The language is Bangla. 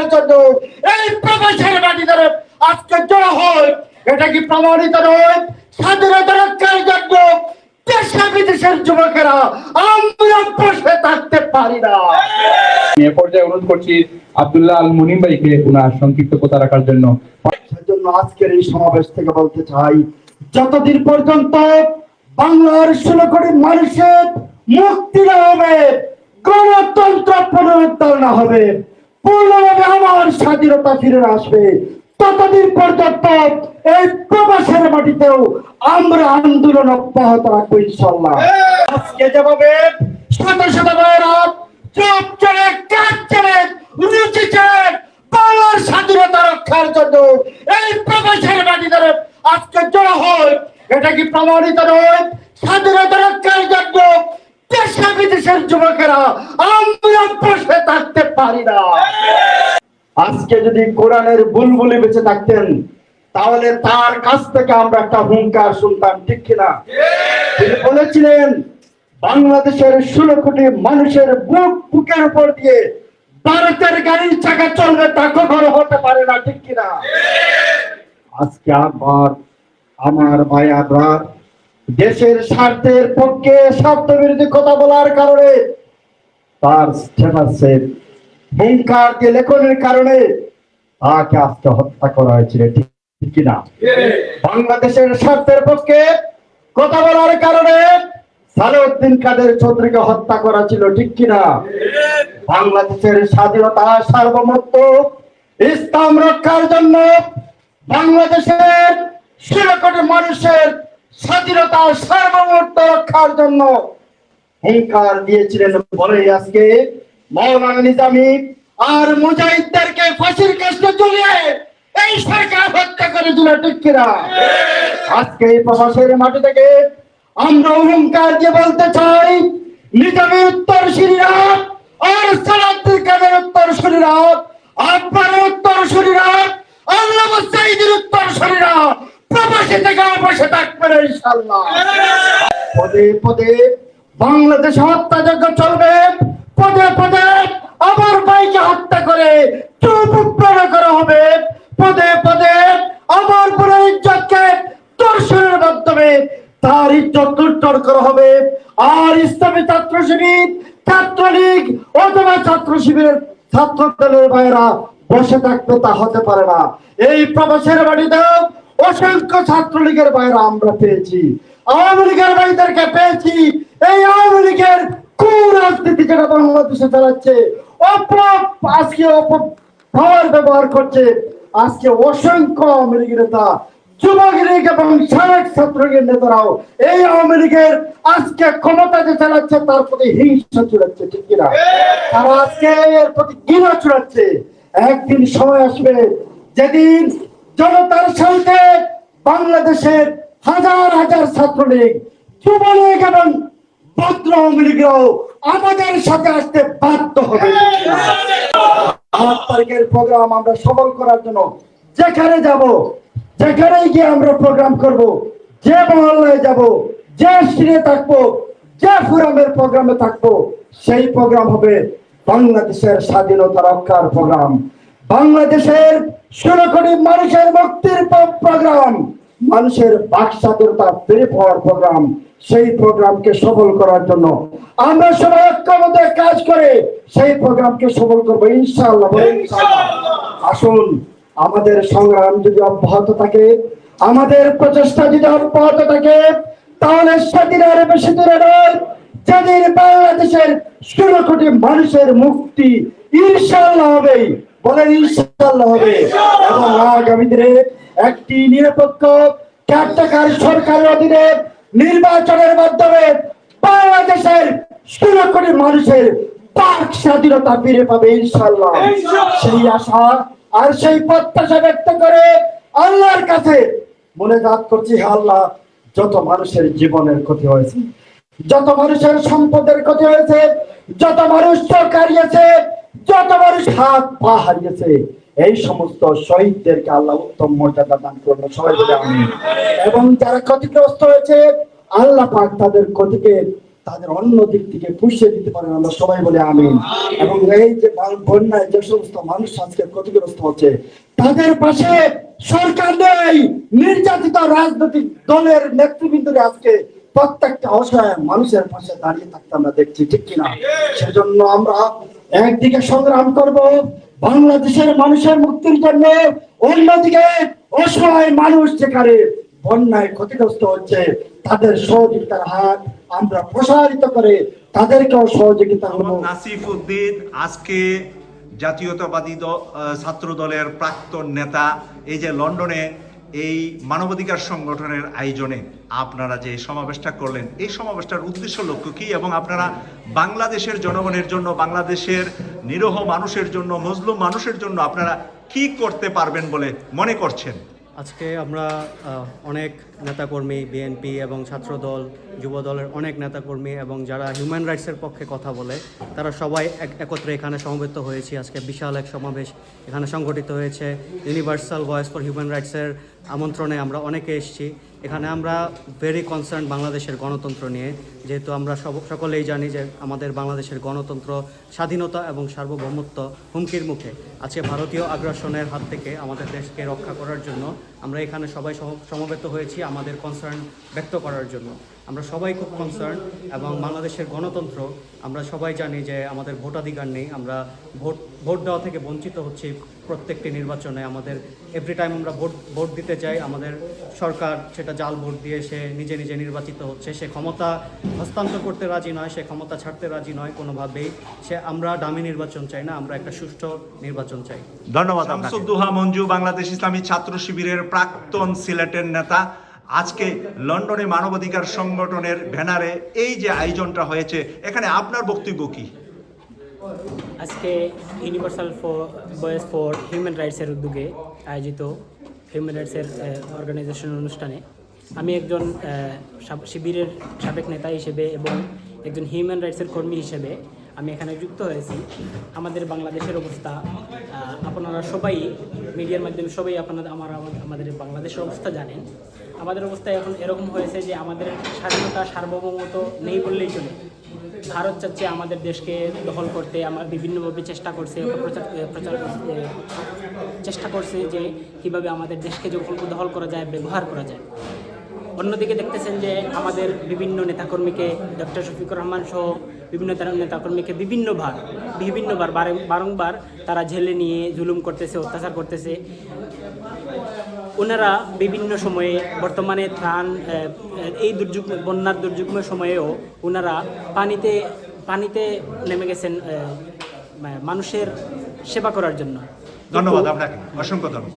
রক্ষার জন্য এই প্রবাসের মাটি ধরে আজকে জড়া হয়। এটা কি প্রমাণিত নয়? স্বাধীনতা রক্ষার জন্য দেশে বিদেশের যুবকেরা আমরা বসে থাকতে পারি না। এ পর্যায়ে অনুরোধ করছি আব্দুল্লাহ আল মুনিম ভাইকে ওনার সংক্ষিপ্ত কথা রাখার জন্য। সেজন্য আজকের এই সমাবেশ থেকে বলতে চাই যতদিন পর্যন্ত বাংলার ষোলো কোটি মানুষের মুক্তি না হবে গণতন্ত্র পুনরুদ্ধার না হবে পূর্ণভাবে আমার স্বাধীনতা ফিরে আসবে। ততদিন পর্যন্ত এই প্রবাসের মাটিতেও আমরা আন্দোলন অব্যাহত রাখব ইনশাল্লাহ আজকে যেভাবে শত শত ভাইয়েরা চুপ চলে কাজ চলে রুচি চলে বাংলার স্বাধীনতা রক্ষার জন্য এই প্রবাসের মাটি ধরে আজকে জড়া হয়। এটা কি প্রমাণিত নয়? স্বাধীনতা রক্ষার জন্য দেশে বিদেশের যুবকেরা? আমরা বসে থাকতে পারি না। আজকে যদি কোরআনের বুলবুলি বেঁচে থাকতেন, তাহলে তার কাছ থেকে আমরা একটা হুঙ্কার শুনতাম, ঠিক কিনা? তিনি বলেছিলেন, বাংলাদেশের ষোলো কোটি মানুষের বুক বুকের উপর দিয়ে ভারতের গাড়ির চাকা চলবে, তা কখনো হতে পারে না, ঠিক কিনা? আজকে আবার আমার ভাইয়ারা দেশের স্বার্থের পক্ষে স্বার্থ বিরোধী কথা বলার কারণে তার হুঙ্কার দিয়ে লেখনের কারণে তাকে আজকে হত্যা করা হয়েছিল ঠিক কিনা? বাংলাদেশের স্বার্থের পক্ষে কথা বলার কারণে সালাউদ্দিন কাদের চৌধুরীকে হত্যা করা ছিল ঠিক কিনা? বাংলাদেশের স্বাধীনতা সার্বভৌমত্ব ইসলাম রক্ষার জন্য বাংলাদেশের ষোলো মানুষের স্বাধীনতা সার্বভৌমত্ব রক্ষার জন্য হুঙ্কার দিয়েছিলেন বলে আজকে মৌলানা আর মুজাহিদদেরকে ফাঁসির কাছে এই সরকার হত্যা করে দিল কিনা আজকে এই প্রবাসের থেকে আমরা হুঙ্কার দিয়ে বলতে চাই উত্তর শ্রীরাম আর কাদের উত্তর শ্রীরাম আপনার উত্তর শ্রীরাম আল্লাহ সাইদের উত্তর শ্রীরাম প্রবাসী থেকে বসে থাকবেন ইনশাল্লাহ পদে পদে বাংলাদেশ হত্যাযজ্ঞ চলবে। পদে পদে আমার ভাইকে হত্যা করে চুপ করা হবে। পদে পদে আমার ইজ্জতকে দর্শনের মাধ্যমে তার ইজ্জত করা হবে। আর ইসলামী ছাত্র শিবির, ছাত্রলীগ অথবা ছাত্র শিবিরের ছাত্র দলের বসে থাকবে তা হতে পারে না। এই প্রবাসের বাড়িতেও অসংখ্য ছাত্রলীগের বাইরে আমরা পেয়েছি। আওয়ামী লীগের ভাইদেরকে পেয়েছি। এই আওয়ামী লীগের রাজনীতি যেটা বাংলাদেশে চালাচ্ছে আজকে ব্যবহার করছে। আজকে অসংখ্য আওয়ামী লীগের নেতা, যুবক লীগ এবং সাবেক ছাত্রলীগের নেতারাও এই আওয়ামী লীগের আজকে ক্ষমতা যে চালাচ্ছে, তার প্রতি হিংসা চুড়াচ্ছে ঠিক কিনা? তারা আজকে এর প্রতি ঘৃণা চুড়াচ্ছে একদিন সময় আসবে, যেদিন জনতার সাথে বাংলাদেশের হাজার হাজার ছাত্রলীগ, যুবলীগ এবং ভদ্র আওয়ামী লীগরাও আমাদের সাথে আসতে বাধ্য হবে। আট তারিখের প্রোগ্রাম আমরা সফল করার জন্য যেখানে যাব, যেখানেই গিয়ে আমরা প্রোগ্রাম করব, যে মহল্লায় যাব, যে সিনে থাকব, যে ফোরামের প্রোগ্রামে থাকব, সেই প্রোগ্রাম হবে বাংলাদেশের স্বাধীনতা রক্ষার প্রোগ্রাম বাংলাদেশের ষোলো কোটি মানুষের মুক্তির প্রোগ্রাম, মানুষের বাক স্বাধীনতা ফিরে পাওয়ার প্রোগ্রাম, সেই প্রোগ্রামকে সফল করার জন্য আমরা সবাই ঐক্যবদ্ধ কাজ করে সেই প্রোগ্রামকে সফল করব, ইনশাআল্লাহ আসুন, আমাদের সংগ্রাম যদি অব্যাহত থাকে, আমাদের প্রচেষ্টা যদি অব্যাহত থাকে, তাহলে সেদিন আর বেশি দূরে নয়। যেদিন বাংলাদেশের ষোলো কোটি মানুষের মুক্তি ইনশাল্লাহ হবে। বলেন ইনশাল্লাহ হবে। এবং আগামী দিনে একটি নিরপেক্ষ কার্যকার সরকারের অধীনে নির্বাচনের মাধ্যমে বাংলাদেশের ষোলো কোটি মানুষের বাক স্বাধীনতা ফিরে পাবে ইনশাল্লাহ সেই আশা আর সেই প্রত্যাশা ব্যক্ত করে আল্লাহর কাছে মনে জাত করছি হে আল্লাহ যত মানুষের জীবনের ক্ষতি হয়েছে যত মানুষের সম্পদের ক্ষতি হয়েছে যত মানুষ হারিয়েছে যত মানুষ হাত পা হারিয়েছে, এই সমস্ত শহীদদেরকে আল্লাহ উত্তম মর্যাদা দান করবে সবাই বলে এবং যারা ক্ষতিগ্রস্ত হয়েছে, আল্লাহ পাক তাদের ক্ষতিকে তাদের অন্য দিক থেকে পুষিয়ে দিতে পারেন। আমরা সবাই বলে আমিন। এবং এই যে বন্যায় যে সমস্ত মানুষ আজকে ক্ষতিগ্রস্ত হচ্ছে, তাদের পাশে সরকার নেই। নির্যাতিত রাজনৈতিক দলের নেতৃবৃন্দরা আজকে প্রত্যেকটা অসহায় মানুষের পাশে দাঁড়িয়ে থাকতে আমরা দেখছি, ঠিক কিনা? সেজন্য আমরা একদিকে সংগ্রাম করব বাংলাদেশের মানুষের মুক্তির জন্য, অন্যদিকে অসহায় মানুষ যেখানে বন্যায় ক্ষতিগ্রস্ত হচ্ছে, তাদের সহযোগিতার হাত আমরা প্রসারিত করে তাদেরকেও সহযোগিতা হলো নাসিফ উদ্দিন, আজকে জাতীয়তাবাদী ছাত্র দলের প্রাক্তন নেতা, এই যে লন্ডনে এই মানবাধিকার সংগঠনের আয়োজনে আপনারা যে সমাবেশটা করলেন, এই সমাবেশটার উদ্দেশ্য লক্ষ্য কি? এবং আপনারা বাংলাদেশের জনগণের জন্য, বাংলাদেশের নিরহ মানুষের জন্য, মজলুম মানুষের জন্য আপনারা কি করতে পারবেন বলে মনে করছেন? আজকে আমরা অনেক নেতাকর্মী বিএনপি এবং ছাত্র দল যুব দলের অনেক নেতাকর্মী এবং যারা হিউম্যান রাইটসের পক্ষে কথা বলে, তারা সবাই এক- একত্রে এখানে সমবেত হয়েছি। আজকে বিশাল এক সমাবেশ এখানে সংগঠিত হয়েছে। ইউনিভার্সাল ভয়েস ফর হিউম্যান রাইটসের আমন্ত্রণে আমরা অনেকে এসেছি। এখানে আমরা ভেরি কনসার্ন বাংলাদেশের গণতন্ত্র নিয়ে। যেহেতু আমরা সব- সকলেই জানি যে আমাদের বাংলাদেশের গণতন্ত্র স্বাধীনতা এবং সার্বভৌমত্ব হুমকির মুখে। আজকে ভারতীয় আগ্রাসনের হাত থেকে আমাদের দেশকে রক্ষা করার জন্য আমরা এখানে সবাই সম- সমবেত হয়েছি আমাদের কনসার্ন ব্যক্ত করার জন্য। আমরা সবাই খুব কনসার্ন এবং বাংলাদেশের গণতন্ত্র আমরা সবাই জানি যে আমাদের ভোটাধিকার নেই আমরা ভোট ভোট দেওয়া থেকে বঞ্চিত হচ্ছি প্রত্যেকটি নির্বাচনে। আমাদের এভরি টাইম আমরা ভোট ভোট দিতে যাই আমাদের সরকার সেটা জাল ভোট দিয়ে সে নিজে নিজে নির্বাচিত হচ্ছে। সে ক্ষমতা হস্তান্তর করতে রাজি নয় সে ক্ষমতা ছাড়তে রাজি নয় কোনোভাবেই। সে আমরা দামি নির্বাচন চাই না আমরা একটা সুষ্ঠু নির্বাচন চাই। ধন্যবাদ শামসুদ্দোহা মঞ্জু বাংলাদেশ ইসলামী ছাত্র শিবিরের প্রাক্তন সিলেটের নেতা। আজকে লন্ডনে মানবাধিকার সংগঠনের ব্যানারে এই যে আয়োজনটা হয়েছে, এখানে আপনার বক্তব্য কি? আজকে universal for voice for human রাইটসের উদ্যোগে আয়োজিত হিউম্যান রাইটসের অর্গানাইজেশন অনুষ্ঠানে আমি একজন শিবিরের সাবেক নেতা হিসেবে এবং একজন হিউম্যান রাইটসের কর্মী হিসেবে আমি এখানে যুক্ত হয়েছি। আমাদের বাংলাদেশের অবস্থা আপনারা সবাই মিডিয়ার মাধ্যমে সবাই আপনারা, আমার- আমাদের বাংলাদেশের অবস্থা জানেন। আমাদের অবস্থা এখন এরকম হয়েছে যে আমাদের স্বাধীনতা সার্বভৌমত নেই বললেই চলে। ভারত চাচ্ছে আমাদের দেশকে দখল করতে, আমার বিভিন্নভাবে চেষ্টা করছে, প্রচার প্রচার চেষ্টা করছে যে কীভাবে আমাদের দেশকে যখন দখল করা যায়, ব্যবহার করা যায়। অন্যদিকে দেখতেছেন যে আমাদের বিভিন্ন নেতাকর্মীকে ডক্টর শফিকুর রহমান সহ বিভিন্ন নেতাকর্মীকে বিভিন্নবার বিভিন্নবার বারংবার তারা ঝেলে নিয়ে জুলুম করতেছে অত্যাচার করতেছে। ওনারা বিভিন্ন সময়ে বর্তমানে ত্রাণ এই দুর্যোগ বন্যার দুর্যোগময় সময়েও ওনারা পানিতে পানিতে নেমে গেছেন মানুষের সেবা করার জন্য। ধন্যবাদ আপনাকে অসংখ্য ধন্যবাদ।